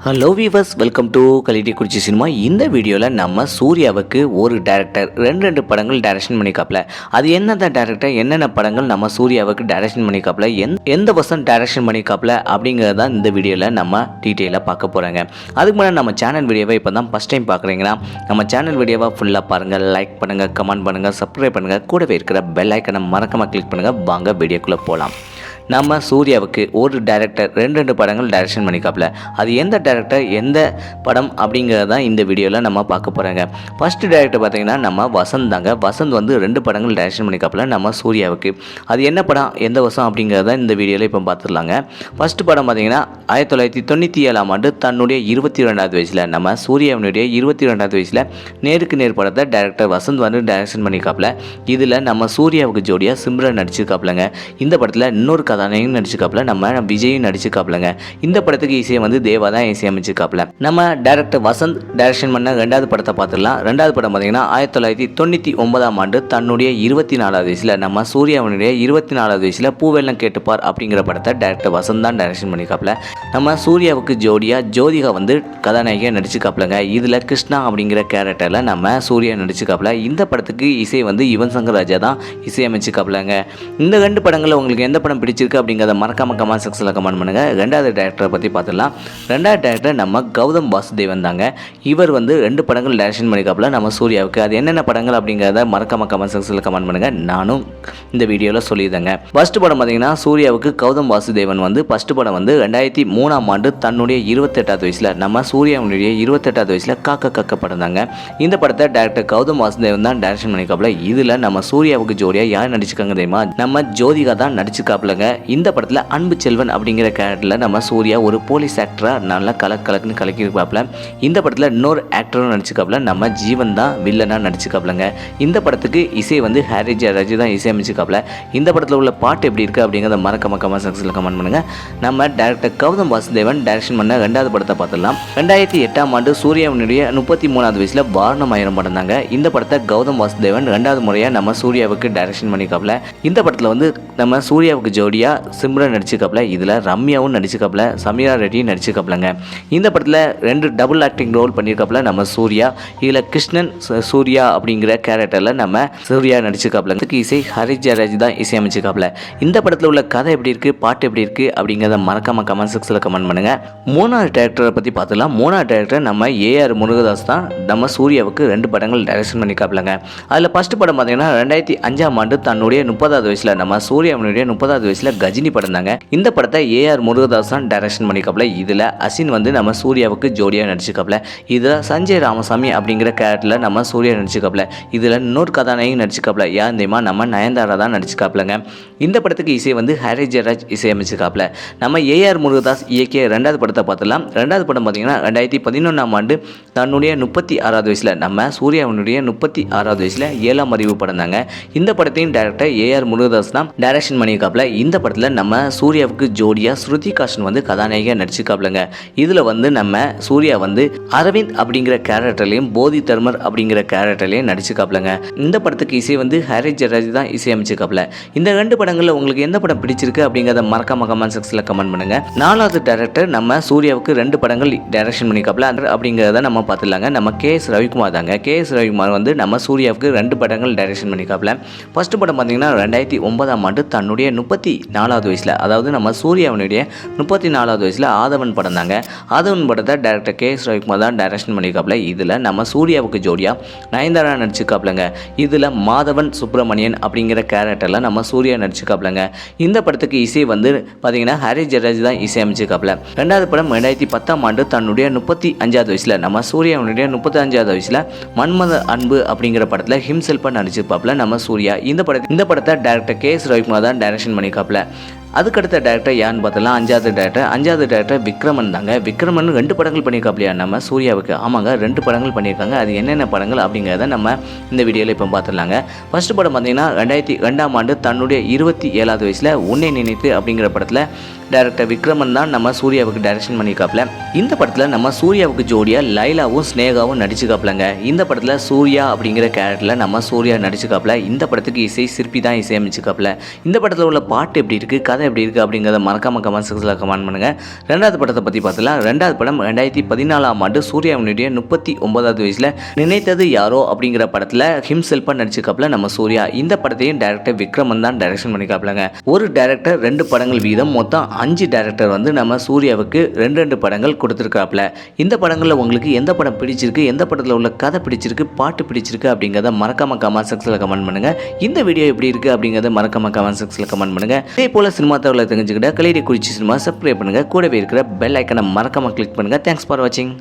Hello viewers welcome to Kallidaikurichi cinema இந்த வீடியோவில் நம்ம சூர்யாவுக்கு ஒரு டேரக்டர் ரெண்டு ரெண்டு படங்கள் டைரக்ஷன் பண்ணிக்காப்பில் அது என்னென்ன டேரக்டர் என்னென்ன படங்கள் நம்ம சூர்யாவுக்கு டைரக்ஷன் பண்ணிக்காப்பில் எந் எந்த பர்சன் டைரக்ஷன் பண்ணிக்காப்பில் அப்படிங்கிறது தான் இந்த வீடியோவில் நம்ம டீட்டெயிலாக பார்க்க போகிறாங்க அதுக்கு முன்னாடி நம்ம சேனல் வீடியோவை இப்போ தான் ஃபஸ்ட் டைம் பார்க்குறீங்கன்னா நம்ம சேனல் வீடியோவை ஃபுல்லாக பாருங்கள் லைக் பண்ணுங்கள் கமெண்ட் பண்ணுங்கள் சப்ஸ்கிரைப் பண்ணுங்கள் கூடவே இருக்கிற பெல் ஐக்கனை மறக்காமல் கிளிக் பண்ணுங்கள் வாங்க வீடியோக்குள்ளே போகலாம் நம்ம சூர்யாவுக்கு ஒரு டைரக்டர் ரெண்டு ரெண்டு படங்கள் டைரக்ஷன் பண்ணிக்காப்பில். அது எந்த டைரக்டர் எந்த படம் அப்படிங்கிறத இந்த வீடியோவில் நம்ம பார்க்க போகிறாங்க ஃபஸ்ட்டு டைரக்டர் பார்த்தீங்கன்னா நம்ம வசந்த் தாங்க. வசந்த் வந்து ரெண்டு படங்கள் டைரக்ஷன் பண்ணிக்காப்பில் நம்ம சூர்யாவுக்கு. அது என்ன படம் எந்த வருஷம் அப்படிங்கிறத இந்த வீடியோவில் இப்போ பார்த்துடலாங்க. ஃபஸ்ட்டு படம் பார்த்தீங்கன்னா ஆயிரத்தி தொள்ளாயிரத்தி தொண்ணூற்றி ஏழாம் ஆண்டு தன்னுடைய இருபத்தி ரெண்டாவது வயசில் நம்ம சூர்யாவினுடைய இருபத்தி ரெண்டாவது வயசில் நேருக்கு நேர் படத்தை டைரக்டர் வசந்த் வந்து டைரக்ஷன் பண்ணிக்காப்பில். இதில் நம்ம சூர்யாவுக்கு ஜோடியாக சிம்ரன் நடிச்சிருக்காப்லங்க இந்த படத்தில் இன்னொரு கதை கதாநாயகன் நடிச்சிருக்காப்புல நம்ம விஜயும் நடிச்சிருக்காப்புலங்க இந்த படத்துக்கு இசையை வந்து தேவா தான் இசையமைச்சிருக்காப்ல நம்ம டேரக்டர் வசந்த் டைரக்ஷன் பண்ண ரெண்டாவது படத்தை பார்த்துடலாம். ரெண்டாவது படம் பார்த்தீங்கன்னா ஆயிரத்தி தொள்ளாயிரத்தி தொண்ணூற்றி ஒன்பதாம் ஆண்டு தன்னுடைய இருபத்தி நாலாவது வயசில் நம்ம சூர்யாவினுடைய இருபத்தி நாலாவது வயசில் பூவெல்லாம் கேட்டுப்பார் அப்படிங்கிற படத்தை டேரக்டர் வசந்த் தான் டைரக்ஷன் பண்ணியிருக்காப்புல. நம்ம சூர்யாவுக்கு ஜோடியாக ஜோதிகா வந்து கதாநாயகியாக நடிச்சிருக்காப்புலங்க இதில் கிருஷ்ணா அப்படிங்கிற கேரக்டரில் நம்ம சூர்யா நடிச்சிருக்காப்புல இந்த படத்துக்கு இசை வந்து யுவன் சங்கர் ராஜா தான் இசையமைச்சிருக்காப்லங்க இந்த ரெண்டு படங்களில் உங்களுக்கு எந்த படம் பிடிச்சிருக்கு? அப்படிங்கிறத மறக்காம கமெண்ட் செக்ஷனில் கமெண்ட் பண்ணுங்கள் ரெண்டாவது டேரக்டரை பற்றி பார்த்துடலாம் ரெண்டாவது டேரக்டர் நம்ம கௌதம் வாசுதேவன் தாங்க. இவர் வந்து ரெண்டு படங்கள் டேரக்ஷன் பண்ணிக்காப்பில் நம்ம சூர்யாவுக்கு. அது என்னென்ன படங்கள் அப்படிங்கிறத மறக்காம கமெண்ட் செக்ஷனில் கமெண்ட் பண்ணுங்கள் நானும் இந்த வீடியோவில் சொல்லியிருந்தேங்க ஃபர்ஸ்ட் படம் பார்த்தீங்கன்னா சூர்யாவுக்கு கௌதம் வாசுதேவன் வந்து ஃபர்ஸ்ட் படம் வந்து ரெண்டாயிரத்தி மூணாம் ஆண்டு தன்னுடைய இருபத்தெட்டாவது வயசில் நம்ம சூர்யாவுடைய இருபத்தெட்டாவது வயசில் காக்க காக்க படம் தாங்க. இந்த படத்தை டேரக்டர் கௌதம் வாசுதேவன் தான் டேரக்ஷன் பண்ணிக்காப்பில் இதில் நம்ம சூர்யாவுக்கு ஜோடியாக யார் நடிச்சிருக்காங்க தெரியுமா? நம்ம ஜோதிகா தான் நடிச்சிருக்காப்புலங்க. இந்த படத்தில் அன்பு செல்வன் அப்படிங்கிற கேரக்டரில் நம்ம சூர்யா ஒரு போலீஸ் ஆக்டராக நல்லா கலக் கலக்குன்னு கலக்கியிருப்பாப்புல. இந்த படத்தில் இன்னொரு ஆக்டரும் நடிச்சுக்காப்புல. நம்ம ஜீவன் தான் வில்லனாக நடிச்சுக்காப்புலங்க. இந்த படத்துக்கு இசை வந்து ஹாரி ஜெயராஜ் தான் இசையமைச்சிருக்காப்புல இந்த படத்தில் உள்ள பாட்டு எப்படி இருக்குது அப்படிங்கிறத மறக்க மக்கமாக சக்ஸில் கமெண்ட் பண்ணுங்கள் நம்ம டேரக்டர் கௌதம் வாசுதேவன் டைரக்ஷன் பண்ண ரெண்டாவது படத்தை பார்த்துடலாம். ரெண்டாயிரத்தி எட்டாம் ஆண்டு சூர்யாவினுடைய முப்பத்தி மூணாவது வயசில் வாரணமாயிரம் படம் தாங்க. இந்த படத்தை கௌதம் வாசுதேவன் ரெண்டாவது முறையாக நம்ம சூர்யாவுக்கு டைரக்ஷன் பண்ணிக்காப்புல இந்த படத்தில் வந்து நம்ம சூர்யாவுக்கு ஜோடி ஜோடியாக சிம்ரன் நடிச்சிருக்காப்புல இதில் ரம்யாவும் நடிச்சிருக்காப்புல சமீரா ரெட்டியும் நடிச்சிருக்காப்புலங்க இந்த படத்தில் ரெண்டு டபுள் ஆக்டிங் ரோல் பண்ணியிருக்காப்புல நம்ம சூர்யா. இதில் கிருஷ்ணன் சூர்யா அப்படிங்கிற கேரக்டரில் நம்ம சூர்யா நடிச்சிருக்காப்புல இசை ஹரிஷ் ஜெயராஜ் தான் இசையமைச்சிருக்காப்புல இந்த படத்தில் உள்ள கதை எப்படி இருக்குது பாட்டு எப்படி இருக்குது அப்படிங்கிறத மறக்காம கமெண்ட் செக்ஸில் கமெண்ட் பண்ணுங்கள் மூணாவது டேரக்டரை பற்றி பார்த்துலாம் மூணாவது டேரக்டர் நம்ம ஏஆர் முருகதாஸ் தான். நம்ம சூர்யாவுக்கு ரெண்டு படங்கள் டைரக்ஷன் பண்ணிக்காப்புலங்க அதில் ஃபஸ்ட்டு படம் பார்த்தீங்கன்னா ரெண்டாயிரத்தி அஞ்சாம் ஆண்டு தன்னுடைய முப்பதாவது வயசில் நம்ம சூர்யாவினுடைய முப்பதாவது வயசில் கஜினி படம் தாங்க. இந்த படத்தை ஏஆர் முருகதாஸ் தான் டைரக்ஷன் பண்ணிக்காப்புல இதில் அசின் வந்து நம்ம சூர்யாவுக்கு ஜோடியாக நடிச்சிருக்காப்ல இதில் சஞ்சய் ராமசாமி அப்படிங்கிற கேரக்டரில் நம்ம சூர்யா நடிச்சிருக்காப்புல. இதில் இன்னொரு கதாநாயகி நடிச்சிருக்காப்புல. யார் தெரியுமா? நம்ம நயன்தாரா தான் நடிச்சிருக்காப்புலங்க. இந்த படத்துக்கு இசை வந்து ஹரி ஜெயராஜ் இசையமைச்சிருக்காப்ல நம்ம ஏஆர் முருகதாஸ் இயக்கிய ரெண்டாவது படத்தை பார்த்துலாம் ரெண்டாவது படம் பார்த்தீங்கன்னா ரெண்டாயிரத்தி பதினொன்றாம் ஆண்டு தன்னுடைய முப்பத்தி ஆறாவது வயசில் நம்ம சூர்யாவினுடைய முப்பத்தி ஆறாவது வயசில் ஏழாம் அறிவு படம் தாங்க. இந்த படத்தையும் டேரக்டர் ஏஆர் முருகதாஸ் தான் டைரக்ஷன் பண்ணியிருக்காப்ல இந்த படத்தில் நம்ம சூர்யாவுக்கு ஜோடியாக ஸ்ருதி காஷன் வந்து கதாநாயகியாக நடிச்சிருக்காப்லங்க. இதில் வந்து நம்ம சூர்யா வந்து அரவிந்த் அப்படிங்கிற கேரக்டர்லையும் போதி தர்மர் அப்படிங்கிற கேரக்டர்லையும் நடிச்சிருக்காப்லங்க. இந்த படத்துக்கு இசை வந்து ஹரி ஜெயராஜ் தான் இசையமைச்சிருக்காப்புல இந்த ரெண்டு படங்களில் உங்களுக்கு எந்த படம் பிடிச்சிருக்கு அப்படிங்கிறத மறக்காம கமெண்ட் செக்ஷனில் கமெண்ட் பண்ணுங்க. நாலாவது டேரக்டர் நம்ம சூர்யாவுக்கு ரெண்டு படங்கள் டைரக்ஷன் பண்ணிக்காப்புல அந்த அப்படிங்கிறத நம்ம பார்த்துலாங்க நம்ம கே எஸ் ரவிக்குமார் தாங்க. கே எஸ் ரவிக்குமார் வந்து நம்ம சூர்யாவுக்கு ரெண்டு படங்கள் டைரக்ஷன் பண்ணிக்காப்புல ஃபர்ஸ்ட் படம் பார்த்தீங்கன்னா ரெண்டாயிரத்தி ஒன்பதாம் ஆண்டு தன்னுடைய முப்பத்தி நாலாவது வயசில். அதாவது நம்ம சூர்யாவினுடைய முப்பத்தி நாலாவது வயசில் ஆதவன் படம் தாங்க. ஆதவன் படத்தை டேரக்டர் கே. எஸ். ரவிக்குமார் தான் டைரக்ஷன் பண்ணியிருக்காப்புல. இதில் நம்ம சூர்யாவுக்கு ஜோடியாக நயன்தாரா நடிச்சிருக்காப்லங்க இதில் மாதவன் சுப்பிரமணியன் அப்படிங்கிற கேரக்டரில் நம்ம சூர்யா நடிச்சிருக்காப்லங்க இந்த படத்துக்கு இசை வந்து பார்த்தீங்கன்னா ஹரி ஜெயராஜ் தான் இசையமைச்சிருக்காப்புல ரெண்டாவது படம் ரெண்டாயிரத்தி பத்தாம் ஆண்டு தன்னுடைய முப்பத்தி அஞ்சாவது வயசில் நம்ம சூர்யாவினுடைய முப்பத்தி அஞ்சாவது வயசில் மன்மத அன்பு அப்படிங்கிற படத்தில் ஹிம்செல்பாக நடிச்சிருப்பாப்ல நம்ம சூர்யா. இந்த படத்தை இந்த படத்தை டேரக்டர் கே. எஸ். ரவிக்குமார் தான் டைரக்ஷன் பண்ணியிருக்காப்புல அதுக்கடுத்த டேரக்டர் யாருன்னு பார்த்தலாம் அஞ்சாவது டேரக்டர் அஞ்சாவது டேரக்டர் விக்ரமன் தாங்க. விக்ரமன் ரெண்டு படங்கள் பண்ணியிருக்காப்லையா? நம்ம சூர்யாவுக்கு. ஆமாங்க ரெண்டு படங்கள் பண்ணியிருக்காங்க. அது என்னென்ன படங்கள் அப்படிங்கிறத நம்ம இந்த வீடியோவில் இப்போ பார்த்துடலாங்க. ஃபஸ்ட்டு படம் பார்த்தீங்கன்னா ரெண்டாயிரத்தி ரெண்டாம் ஆண்டு தன்னுடைய இருபத்தி ஏழாவது வயசில் உன்னை நினைத்து அப்படிங்கிற படத்தில் டேரக்டர் விக்ரமன் தான் நம்ம சூர்யாவுக்கு டைரக்ஷன் பண்ணியிருக்காப்ல. இந்த படத்தில் நம்ம சூர்யாவுக்கு ஜோடியாக லைலாவும் ஸ்னேகாவும் நடிச்சுக்காப்லங்க. இந்த படத்தில் சூர்யா அப்படிங்கிற கேரக்டரில் நம்ம சூர்யா நடிச்சுக்காப்ல. இந்த படத்துக்கு இசை சிற்பி தான் இசையமைச்சுக்காப்ல. இந்த படத்தில் உள்ள பாட்டு எப்படி இருக்குது கதை கதை எப்படி இருக்குது அப்படிங்கிறத மறக்காம கமெண்ட் செக்ஷனில் கமெண்ட் பண்ணுங்கள் ரெண்டாவது படத்தை பற்றி பார்த்தலாம் ரெண்டாவது படம் ரெண்டாயிரத்தி பதினாலாம் ஆண்டு சூர்யாவினுடைய முப்பத்தி ஒன்பதாவது வயசில் நினைத்தது யாரோ அப்படிங்கிற படத்தில் ஹிம் செல்பா நடிச்சிருக்காப்புல நம்ம சூர்யா. இந்த படத்தையும் டேரக்டர் விக்ரமன் தான் டைரக்ஷன் பண்ணிக்காப்புலங்க ஒரு டேரக்டர் ரெண்டு படங்கள் வீதம் மொத்தம் அஞ்சு டேரக்டர் வந்து நம்ம சூர்யாவுக்கு ரெண்டு ரெண்டு படங்கள் கொடுத்துருக்காப்புல. இந்த படங்களில் உங்களுக்கு எந்த படம் பிடிச்சிருக்கு எந்த படத்தில் உள்ள கதை பிடிச்சிருக்கு பாட்டு பிடிச்சிருக்கு அப்படிங்கிறத மறக்காம கமெண்ட் செக்ஷனில் கமெண்ட் பண்ணுங்கள் இந்த வீடியோ எப்படி இருக்குது அப்படிங்கிறத மறக்காம கமெண்ட் செக்ஷனில் கமெண்ட் பண்ணுங்கள் இதே போல் சினிமா தகவலை தெரிஞ்சுக்கிட்ட கலையிட குறிச்சி சினிமா சப்ஸ்கிரைப் பண்ணுங்கள் கூடவே இருக்கிற பெல் ஐக்கனை மறக்காமல் கிளிக் பண்ணுங்கள் தேங்க்ஸ் ஃபார் வாட்சிங்